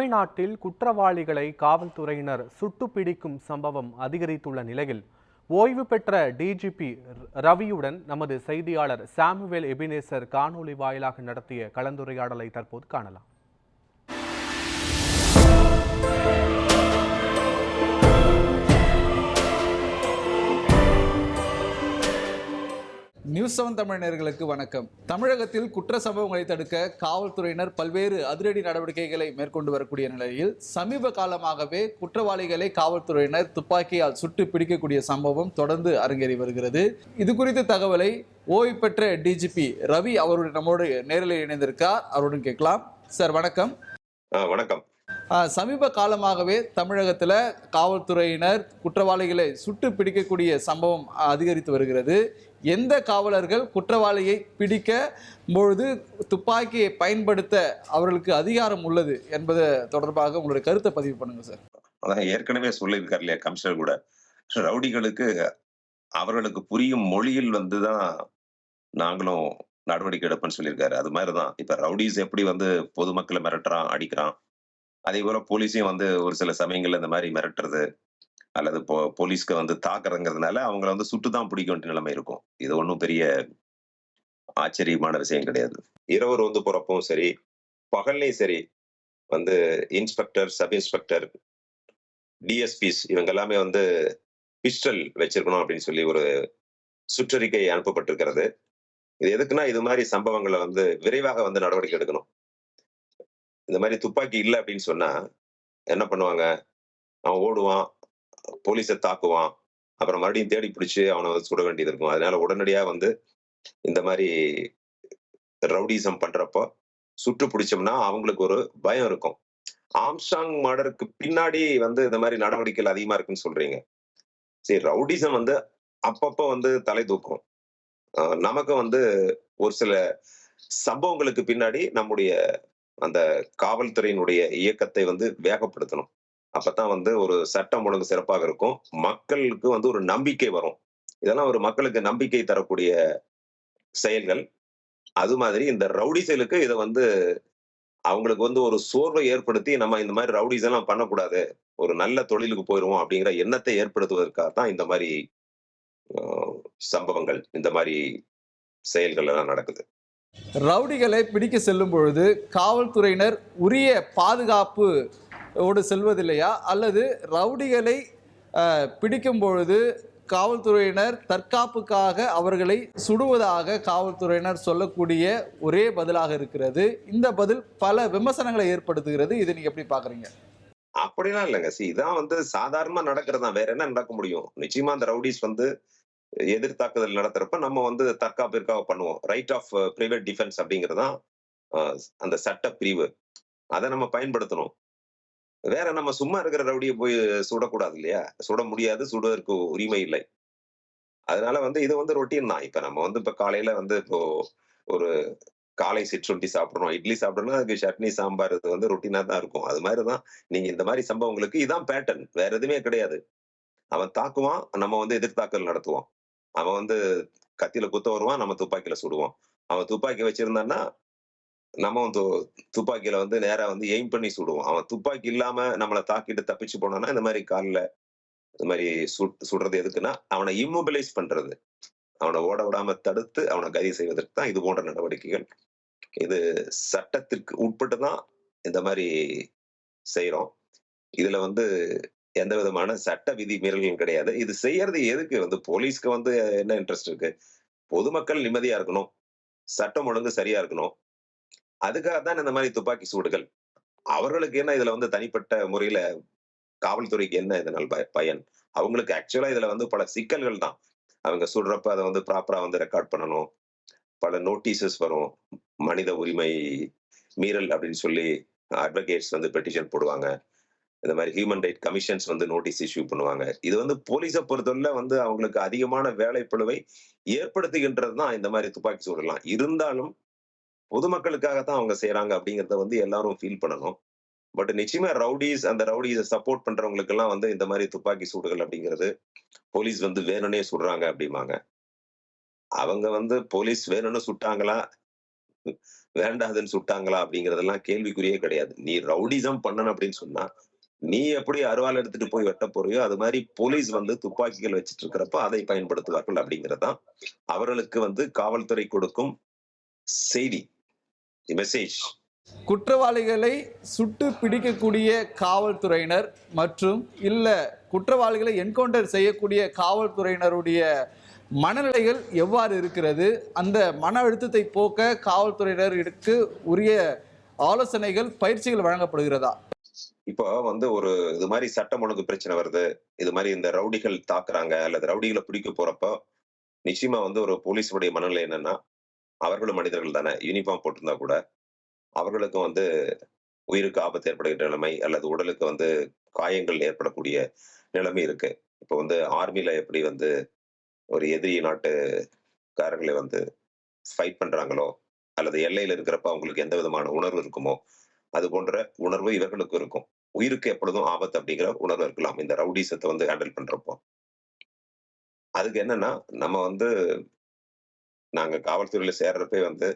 தமிழ்நாட்டில் குற்றவாளிகளை காவல்துறையினர் சுட்டு பிடிக்கும் சம்பவம் அதிகரித்துள்ள நிலையில் ஓய்வு பெற்ற டிஜிபி ரவியுடன் நமது செய்தியாளர் சாமுவேல் எபினேசர் காணொளி வாயிலாக நடத்திய கலந்துரையாடலை தற்போது காணலாம். நியூஸ் செவன் தமிழர்களுக்கு வணக்கம். தமிழகத்தில் குற்ற சம்பவங்களை தடுக்க காவல்துறையினர் பல்வேறு அதிரடி நடவடிக்கைகளை மேற்கொண்டு வரக்கூடிய நிலையில் சமீப காலமாகவே குற்றவாளிகளை காவல்துறையினர் துப்பாக்கியால் சுட்டு பிடிக்கக்கூடிய சம்பவம் தொடர்ந்து அரங்கேறி வருகிறது. இது குறித்த தகவலை ஓய்வு பெற்ற டிஜிபி ரவி அவருடைய நம்மோடு நேரில் இணைந்திருக்கார். அவருடன் கேட்கலாம். சார் வணக்கம். வணக்கம். சமீப காலமாகவே தமிழகத்தில் காவல்துறையினர் குற்றவாளிகளை சுட்டு பிடிக்கக்கூடிய சம்பவம் அதிகரித்து வருகிறது. எந்த காவலர்கள் குற்றவாளியை பிடிக்க பொழுது துப்பாக்கியை பயன்படுத்த அவர்களுக்கு அதிகாரம் உள்ளது என்பது தொடர்பாக உங்களுடைய கருத்தை பதிவு பண்ணுங்க சார். அதான் ஏற்கனவே சொல்லியிருக்காரு இல்லையா கமிஷனர் கூட. ரவுடிகளுக்கு அவர்களுக்கு புரியும் மொழியில் வந்துதான் நாங்களும் நடவடிக்கை எடுப்பேன்னு சொல்லியிருக்காரு. அது மாதிரிதான். இப்ப ரவுடிஸ் எப்படி வந்து பொதுமக்களை மிரட்டுறான் அடிக்கிறான். அதே போல போலீஸையும் வந்து ஒரு சில சமயங்கள்ல இந்த மாதிரி மிரட்டுறது. அல்லது போ போலீஸ்க்கு வந்து தாக்குறதுங்கிறதுனால அவங்கள வந்து சுட்டு தான் பிடிக்க வேண்டிய நிலைமை இருக்கும். இது ஒன்றும் பெரிய ஆச்சரியமான விஷயம் கிடையாது. இரவு வந்து போறப்பவும் சரி பகல்லையும் சரி வந்து இன்ஸ்பெக்டர் சப் இன்ஸ்பெக்டர் டிஎஸ்பிஸ் இவங்க எல்லாமே வந்து பிஸ்டல் வச்சிருக்கணும் அப்படின்னு சொல்லி ஒரு சுற்றறிக்கை அனுப்பப்பட்டிருக்கிறது. இது எதுக்குன்னா இது மாதிரி சம்பவங்களை வந்து விரைவாக வந்து நடவடிக்கை எடுக்கணும். இந்த மாதிரி துப்பாக்கி இல்லை அப்படின்னு சொன்னா என்ன பண்ணுவாங்க? அவன் ஓடுவான் போலீஸை தாக்குவான். அப்புறம் மறுபடியும் தேடி பிடிச்சு அவனை வந்து சுட வேண்டியது இருக்கும். அதனால உடனடியா வந்து இந்த மாதிரி ரவுடிசம் பண்றப்போ சுட்டு பிடிச்சோம்னா அவங்களுக்கு ஒரு பயம் இருக்கும். ஆம்ஸ்டாங் மர்டருக்கு பின்னாடி வந்து இந்த மாதிரி நடவடிக்கைகள் அதிகமா இருக்குன்னு சொல்றீங்க. சரி ரவுடிசம் வந்து அப்பப்போ வந்து தலை தூக்கும். ஆஹ் நமக்கு வந்து ஒரு சில சம்பவங்களுக்கு பின்னாடி நம்முடைய அந்த காவல்துறையினுடைய இயக்கத்தை வந்து வேகப்படுத்தணும். அப்பதான் வந்து ஒரு சட்டம் ஒழுங்கு சிறப்பாக இருக்கும். மக்களுக்கு வந்து ஒரு நம்பிக்கை வரும். இதெல்லாம் ஒரு மக்களுக்கு நம்பிக்கை தரக்கூடிய செயல்கள். அது மாதிரி இந்த ரவுடி செயலுக்கு இதை வந்து அவங்களுக்கு வந்து ஒரு சோர்வை ஏற்படுத்தி நம்ம இந்த மாதிரி ரவுடிஸ் எல்லாம் பண்ணக்கூடாது. ஒரு நல்ல தொழிலுக்கு போயிடுவோம் அப்படிங்கிற எண்ணத்தை ஏற்படுத்துவதற்காக தான் இந்த மாதிரி ஆஹ், சம்பவங்கள் இந்த மாதிரி செயல்கள் எல்லாம் நடக்குது. ரவுடிகளை பிடிக்க செல்லும் பொழுது காவல்துறையினர் உரிய பாதுகாப்பு ஓடு செல்வதில்லையா? அல்லது ரவுடிகளை பிடிக்கும் பொழுது காவல்துறையினர் தற்காப்புக்காக அவர்களை சுடுவதாக காவல்துறையினர் சொல்லக்கூடிய ஒரே பதிலாக இருக்கிறது. இந்த பதில் பல விமர்சனங்களை ஏற்படுத்துகிறது. இதை நீங்க எப்படி பாக்குறீங்க அப்படிலாம் இல்லைங்க. சி இதான் வந்து சாதாரணமா நடக்கிறது தான். வேற என்ன நடக்க முடியும்? நிச்சயமா அந்த ரவுடிஸ் வந்து எதிர்த்தாக்குதல் நடத்துறப்ப நம்ம வந்து தற்காப்பிற்காக பண்ணுவோம். ரைட் ஆஃப் பிரைவேட் டிஃபென்ஸ் அப்படிங்கிறது தான் அந்த சட்ட பிரிவு அதை நம்ம பயன்படுத்தணும். வேற நம்ம சும்மா இருக்கிற ரவுடியை போய் சுடக்கூடாது இல்லையா? சுட முடியாது சுடுவதற்கு உரிமை இல்லை. அதனால வந்து இது வந்து ரொட்டீன் தான். இப்ப நம்ம வந்து இப்ப காலையில வந்து இப்போ ஒரு காலை சிற்றுண்டி சாப்பிடணும் இட்லி சாப்பிடணும் அதுக்கு சட்னி சாம்பார் இது வந்து ரொட்டீனா தான் இருக்கும். அது மாதிரிதான் நீங்க இந்த மாதிரி சம்பவங்களுக்கு இதான் பேட்டர்ன் வேற எதுவுமே கிடையாது. அவன் தாக்குவான் நம்ம வந்து எதிர்த்தாக்கல் நடத்துவோம். அவன் வந்து கத்தியில குத்த வருவான் நம்ம துப்பாக்கியில சுடுவோம். அவன் துப்பாக்கி வச்சிருந்தான்னா நம்ம வந்து துப்பாக்கியில வந்து நேரா வந்து எய்ம் பண்ணி சுடுவோம். அவன் துப்பாக்கி இல்லாம நம்மளை தாக்கிட்டு தப்பிச்சு போனான்னா இந்த மாதிரி காலில் இந்த மாதிரி சுட் சுடுறது எதுக்குன்னா அவனை இம்மொபிலைஸ் பண்றது. அவனை ஓட விடாம தடுத்து அவனை கைது செய்வதற்கு தான் இது போன்ற நடவடிக்கைகள். இது சட்டத்திற்கு உட்பட்டு தான் இந்த மாதிரி செய்யறோம் இதுல வந்து எந்த விதமான சட்ட விதி மீறல்களும் கிடையாது. இது செய்யறது எதுக்கு? வந்து போலீஸ்க்கு வந்து என்ன இன்ட்ரெஸ்ட் இருக்கு? பொதுமக்கள் நிம்மதியா இருக்கணும். சட்டம் ஒழுங்கு சரியா இருக்கணும். அதுக்காக தான் இந்த மாதிரி துப்பாக்கி சூடுகள். அவர்களுக்கு என்ன இதுல வந்து தனிப்பட்ட முறையில காவல்துறைக்கு என்ன இதனால் பயன்? அவங்களுக்கு ஆக்சுவலா இதுல வந்து பல சிக்கல்கள் தான். அவங்க சுடுறப்ப அதை வந்து ப்ராப்பரா வந்து ரெக்கார்ட் பண்ணணும். பல நோட்டீசஸ் வரும். மனித உரிமை மீறல் அப்படின்னு சொல்லி அட்வொகேட்ஸ் வந்து பெட்டிஷன் போடுவாங்க. இந்த மாதிரி ஹியூமன் ரைட் கமிஷன்ஸ் வந்து நோட்டீஸ் இஷ்யூ பண்ணுவாங்க. இது வந்து போலீஸை பொறுத்தவரை வந்து அவங்களுக்கு அதிகமான வேலைப்பழுவை ஏற்படுத்துகின்றது தான் இந்த மாதிரி துப்பாக்கி சூடலாம் இருந்தாலும் பொதுமக்களுக்காக தான் அவங்க செய்யறாங்க அப்படிங்கறத வந்து எல்லாரும் ஃபீல் பண்ணணும். பட் நிச்சயமா ரவுடிஸ் அந்த ரவுடிஸை சப்போர்ட் பண்றவங்களுக்கு எல்லாம் வந்து இந்த மாதிரி துப்பாக்கி சூடுகள் அப்படிங்கிறது போலீஸ் வந்து வேணும்னே சுடுறாங்க அப்படிம்பாங்க. அவங்க வந்து போலீஸ் வேணும்னு சுட்டாங்களா? வேண்டாதுன்னு சுட்டாங்களா அப்படிங்கறதெல்லாம் கேள்விக்குறியே கிடையாது. நீ ரவுடிசம் பண்ணணும் அப்படின்னு சொன்னா நீ எப்படி அருவாள் எடுத்துட்டு போய் வெட்ட போறியோ அது மாதிரி போலீஸ் வந்து துப்பாக்கிகள் வச்சிட்டு இருக்கிறப்ப அதை பயன்படுத்துவார்கள் அப்படிங்கறதுதான் அவர்களுக்கு வந்து காவல்துறை கொடுக்கும் செய்தி. மெசேஜ் குற்றவாளிகளை சுட்டு பிடிக்கக்கூடிய காவல்துறையினர் மற்றும் இல்ல குற்றவாளிகளை என்கவுண்டர் செய்யக்கூடிய காவல்துறையினருடைய மனநிலைகள் எவ்வாறு இருக்கிறது? அந்த மன அழுத்தத்தை போக்க காவல்துறையினருக்கு உரிய ஆலோசனைகள் பயிற்சிகள் வழங்கப்படுகிறதா? இப்போ வந்து ஒரு இது மாதிரி சட்டம் ஒழுங்கு பிரச்சனை வருது. இது மாதிரி இந்த ரவுடிகள் தாக்குறாங்க அல்லது ரவுடிகளை பிடிக்க போறப்போ நிச்சயமா வந்து ஒரு போலீஸுடைய மனநிலை என்னன்னா அவர்களும் மனிதர்கள் தானே. யூனிஃபார்ம் போட்டிருந்தா கூட அவர்களுக்கும் வந்து உயிருக்கு ஆபத்து ஏற்படுகின்ற நிலைமை அல்லது உடலுக்கு வந்து காயங்கள் ஏற்படக்கூடிய நிலைமை இருக்கு. இப்போ வந்து ஆர்மில எப்படி வந்து ஒரு எதிரி நாட்டுக்காரர்களை வந்து ஃபைட் பண்றாங்களோ அல்லது எல்லையில இருக்கிறப்ப அவங்களுக்கு எந்த விதமான உணர்வு இருக்குமோ அது போன்ற உணர்வு இவர்களுக்கு இருக்கும். உயிருக்கு எப்பொழுதும் ஆபத்து அப்படிங்கிற உணர்வு இருக்கலாம். இந்த ரவுடிசத்தை வந்து ஹேண்டில் பண்றப்போ. அதுக்கு என்னன்னா நம்ம வந்து நாங்க காவல்துறையில சேர்றப்பே வந்து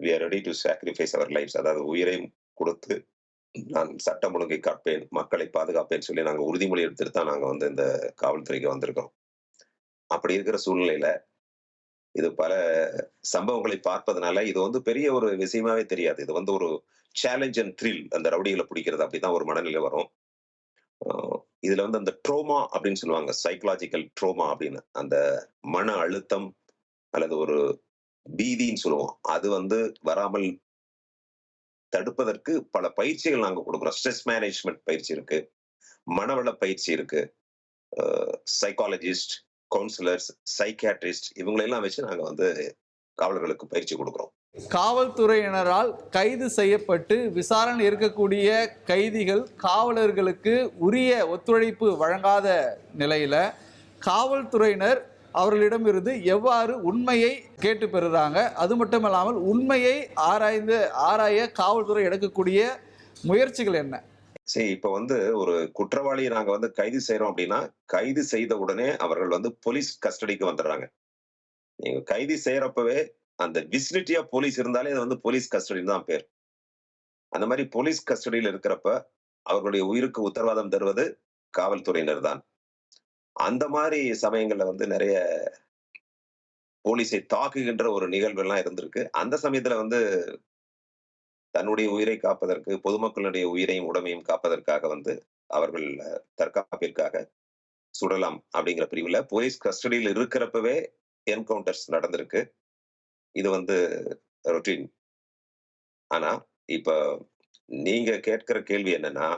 we are ready to sacrifice our lives அதாவது உயிரை கொடுத்து நான் சட்டம் ஒழுங்கை காப்பேன் மக்களை பாதுகாப்பேன்னு சொல்லி நாங்க உறுதிமொழி எடுத்துட்டு தான் நாங்கள் வந்து இந்த காவல்துறைக்கு வந்திருக்கோம். அப்படி இருக்கிற சூழ்நிலையில இது பல சம்பவங்களை பார்ப்பதனால இது வந்து பெரிய ஒரு விஷயமாவே தெரியாது. இது வந்து ஒரு சேலஞ்ச் அண்ட் த்ரில் அந்த ரவுடிகளை பிடிக்கிறது அப்படிதான் ஒரு மனநிலை வரும். இதுல வந்து அந்த ட்ரோமா அப்படின்னு சொல்லுவாங்க சைக்கலாஜிக்கல் ட்ரோமா அப்படின்னு. அந்த மன அழுத்தம் அல்லது ஒரு பீதின்னு சொல்லுவோம். அது வந்து வராமல் தடுப்பதற்கு பல பயிற்சிகள் நாங்கள் கொடுக்குறோம். ஸ்ட்ரெஸ் மேனேஜ்மெண்ட் பயிற்சி இருக்கு. மனவள பயிற்சி இருக்கு. சைக்காலஜிஸ்ட் கவுன்சிலர்ஸ் சைக்கியாட்ரிஸ்ட் இவங்களெல்லாம் வச்சு நாங்கள் வந்து காவலர்களுக்கு பயிற்சி கொடுக்குறோம். காவல்துறையினரால் கைது செய்யப்பட்டு விசாரணை இருக்கக்கூடிய கைதிகள் காவலர்களுக்கு உரிய ஒத்துழைப்பு வழங்காத நிலையில காவல்துறையினர் அவர்களிடமிருந்து எவ்வாறு உண்மையை கேட்டு பெறுறாங்க? அது மட்டும் இல்லாமல் உண்மையை ஆராய்ந்து ஆராய காவல்துறை எடுக்கக்கூடிய முயற்சிகள் என்ன? சரி இப்ப வந்து ஒரு குற்றவாளியை நாங்க வந்து கைது செய்யறோம் அப்படின்னா கைது செய்த உடனே அவர்கள் வந்து போலீஸ் கஸ்டடிக்கு வந்துடுறாங்க. நீங்க கைது செய்யறப்பவே அந்த விசிலிட்டி ஆஃப் போலீஸ் இருந்தாலே அது வந்து போலீஸ் கஸ்டடின்னு தான் பேர். அந்த மாதிரி போலீஸ் கஸ்டடியில் இருக்கிறப்ப அவர்களுடைய உயிருக்கு உத்தரவாதம் தருவது காவல்துறையினர் தான். அந்த மாதிரி சமயங்கள்ல வந்து நிறைய போலீஸை தாக்குகின்ற ஒரு நிகழ்வு எல்லாம் இருந்திருக்கு. அந்த சமயத்துல வந்து தன்னுடைய உயிரை காப்பதற்கு பொதுமக்களுடைய உயிரையும் உடமையும் காப்பதற்காக வந்து அவர்கள் தற்காப்பிற்காக சுடலாம் அப்படிங்கிற பிரிவுல போலீஸ் கஸ்டடியில் இருக்கிறப்பவே என்கவுண்டர்ஸ் நடந்திருக்கு. இது வந்து ரொட்டீன். ஆனா இப்ப நீங்க கேட்கிற கேள்வி என்னன்னா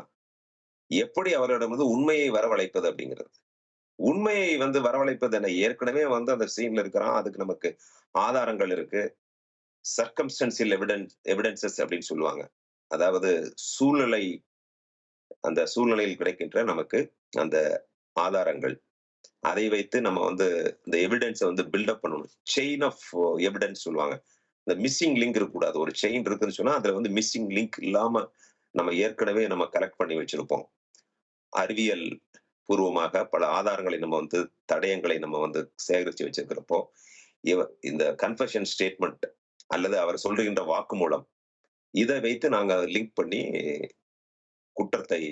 எப்படி அவரிடம் வந்து உண்மையை வரவழைப்பது அப்படிங்கிறது? உண்மையை வந்து வரவழைப்பது என்ன? ஏற்கனவே வந்து அந்த சீன்ல இருக்கிறான். அதுக்கு நமக்கு ஆதாரங்கள் இருக்கு. சர்க்கம்ஸ்டன்சியல் எவிடன்ஸ் எவிடன்சஸ் அப்படின்னு சொல்லுவாங்க. அதாவது சூழ்நிலை அந்த சூழ்நிலையில் கிடைக்கின்ற நமக்கு அந்த ஆதாரங்கள். அதை வைத்து நம்ம வந்து இந்த எவிடன்ஸை வந்து பில்டப் பண்ணணும். செயின் ஆஃப் எவிடன்ஸ் சொல்லுவாங்க. இந்த மிஸ்ஸிங் லிங்க் இருக்கக்கூடாது. ஒரு செயின் இருக்குன்னு சொன்னா அதுல வந்து மிஸ்ஸிங் லிங்க் இல்லாம நம்ம ஏற்கனவே நம்ம கலெக்ட் பண்ணி வச்சிருப்போம். அறிவியல் பூர்வமாக பல ஆதாரங்களை நம்ம வந்து தடயங்களை நம்ம வந்து சேகரித்து வச்சிருக்கிறப்போ இவ இந்த கன்ஃபஷன் ஸ்டேட்மெண்ட் அல்லது அவர் சொல்லுகின்ற வாக்குமூலம் இதை வைத்து நாங்க லிங்க் பண்ணி குற்றத்தை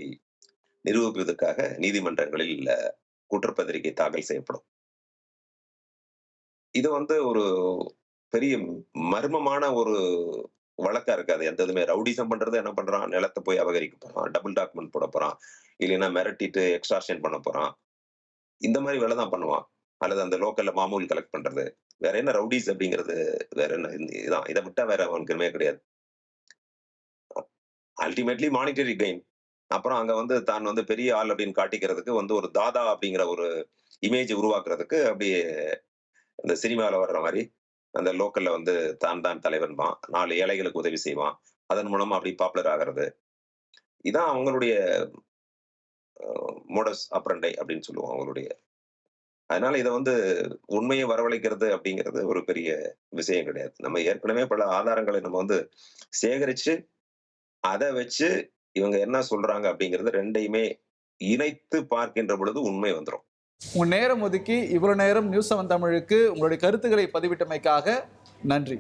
நிரூபிப்பதற்காக நீதிமன்றங்களில் குற்றப்பத்திரிகை தாக்கல் செய்யப்படும். இது வந்து ஒரு பெரிய மர்மமான ஒரு வழக்கா இருக்காது. எந்த இதுமே ரவுடிசம் பண்றது என்ன பண்றான்? நிலத்தை போய் அபகரிக்க போறான். டபுள் டாக்குமெண்ட் போட போறான். இல்லைன்னா மிரட்டிட்டு எக்ஸ்ட்ராஷன் பண்ண போறான். இந்த மாதிரி வேலை தான் பண்ணுவான். அல்லது அந்த லோக்கல்ல மாமூல் கலெக்ட் பண்றது. வேற என்ன ரவுடிஸ் அப்படிங்கிறது? வேற என்ன இதான். இதை விட்டா வேற அவனுக்குமே கிடையாது. அல்டிமேட்லி மானிட்டரி கெயின் அப்புறம் அங்க வந்து தான் வந்து பெரிய ஆள் அப்படின்னு காட்டிக்கிறதுக்கு வந்து ஒரு தாதா அப்படிங்கிற ஒரு இமேஜ் உருவாக்குறதுக்கு அப்படியே இந்த சினிமாவில் வர்ற மாதிரி அந்த லோக்கல்ல வந்து தான் தான் தலைவன்பான் நாலு ஏழைகளுக்கு உதவி செய்வான். அதன் மூலமா அப்படி பாப்புலர் ஆகிறது. இதான் அவங்களுடைய மோடஸ் அப்ரண்டை அப்படின்னு சொல்லுவோம் அவங்களுடைய. அதனால இதை வந்து உண்மையை வரவழைக்கிறது அப்படிங்கிறது ஒரு பெரிய விஷயம் கிடையாது. நம்ம ஏற்கனவே பல ஆதாரங்களை நம்ம வந்து சேகரிச்சு அதை வச்சு இவங்க என்ன சொல்றாங்க அப்படிங்கிறது ரெண்டையுமே இணைத்து பார்க்கின்ற பொழுது உண்மை வந்துடும் உன் நேரம் ஒதுக்கி இவ்வளவு நேரம் நியூஸ் செவன் தமிழுக்கு உங்களுடைய கருத்துக்களை பதிவிட்டமைக்காக நன்றி.